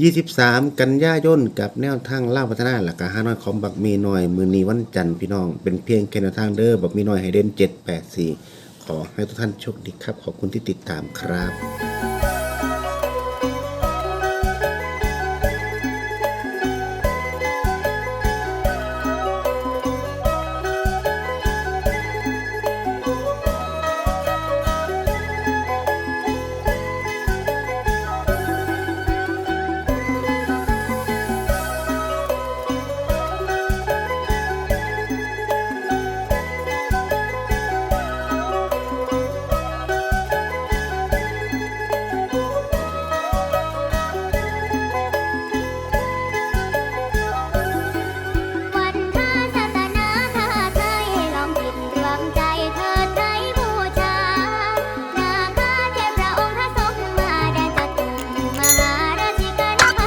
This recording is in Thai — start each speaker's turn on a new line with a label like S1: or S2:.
S1: 23 กันยายนกับแนวทางเล่าพัฒนาหลักกาห้าน้อยของบักมีน้อย มือนีวันจันทร์พี่น้อง เป็นเพียงแค่แนวทางเด้อบักมีน้อยให้เด่น784 ขอให้ทุกท่านโชคดีครับ ขอบคุณที่ติดตามครับ